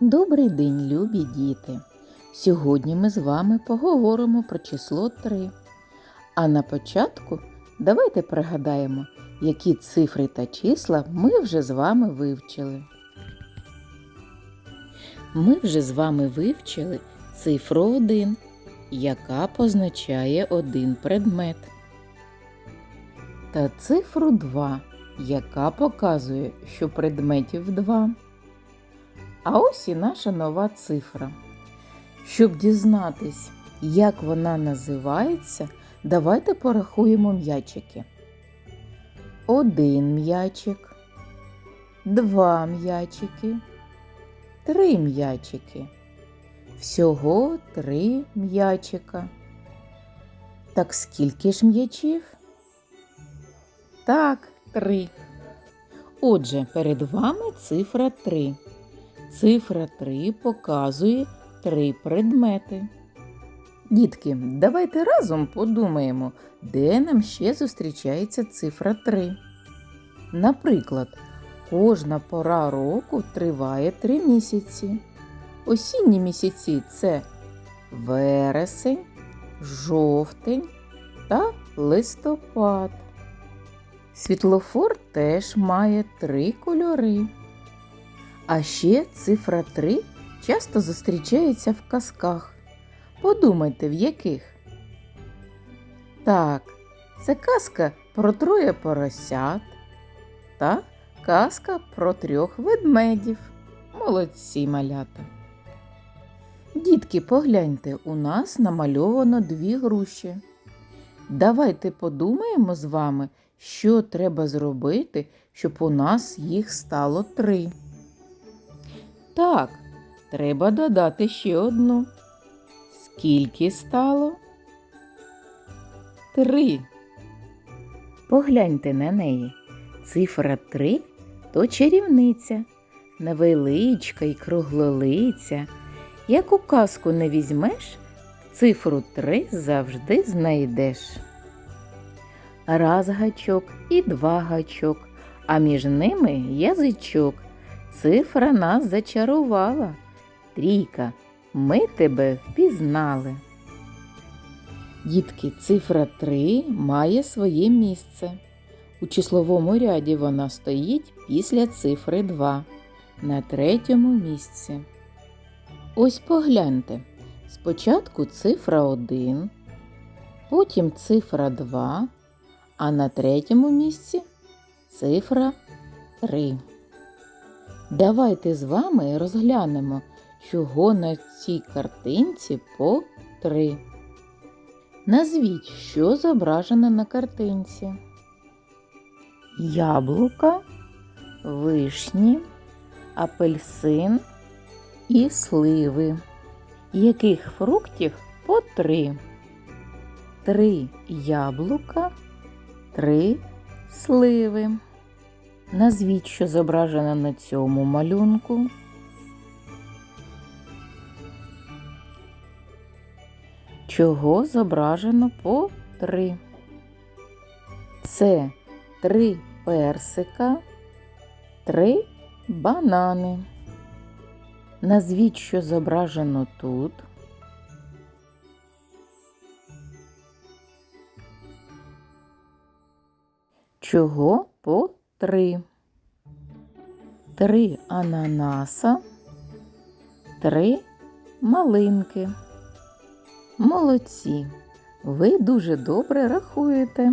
Добрий день, любі діти! Сьогодні ми з вами поговоримо про число 3. А на початку давайте пригадаємо, які цифри та числа ми вже з вами вивчили. Ми вже з вами вивчили цифру 1, яка позначає один предмет. Та цифру 2, яка показує, що предметів 2. А ось і наша нова цифра. Щоб дізнатись, як вона називається, давайте порахуємо м'ячики. Один м'ячик, два м'ячики, три м'ячики. Всього три м'ячика. Так скільки ж м'ячів? Так, три. Отже, перед вами цифра 3. Цифра 3 показує три предмети. Дітки, давайте разом подумаємо, де нам ще зустрічається цифра 3. Наприклад, кожна пора року триває 3 місяці. Осінні місяці це вересень, жовтень та листопад. Світлофор теж має три кольори. А ще цифра 3 часто зустрічається в казках. Подумайте, в яких? Так, це казка про троє поросят та казка про трьох ведмедів. Молодці малята. Дітки, погляньте, у нас намальовано дві груші. Давайте подумаємо з вами, що треба зробити, щоб у нас їх стало три. Так, треба додати ще одну. Скільки стало? Три. Погляньте на неї. Цифра три то чарівниця, невеличка й круглолиця. Як у казку не візьмеш, цифру три завжди знайдеш. Раз гачок і два гачок, а між ними язичок. Цифра нас зачарувала. Трійка, ми тебе впізнали. Дітки, цифра 3 має своє місце. У числовому ряді вона стоїть після цифри 2 на третьому місці. Ось погляньте. Спочатку цифра 1, потім цифра 2, а на третьому місці цифра 3. Давайте з вами розглянемо, чого на цій картинці по три. Назвіть, що зображено на картинці. Яблука, вишні, апельсин і сливи. Яких фруктів по три? Три яблука, три сливи. Назвіть, що зображено на цьому малюнку. Чого зображено по три? Це три персика, три банани. Назвіть, що зображено тут. Чого по три? Три ананаса, три малинки. Молодці! Ви дуже добре рахуєте.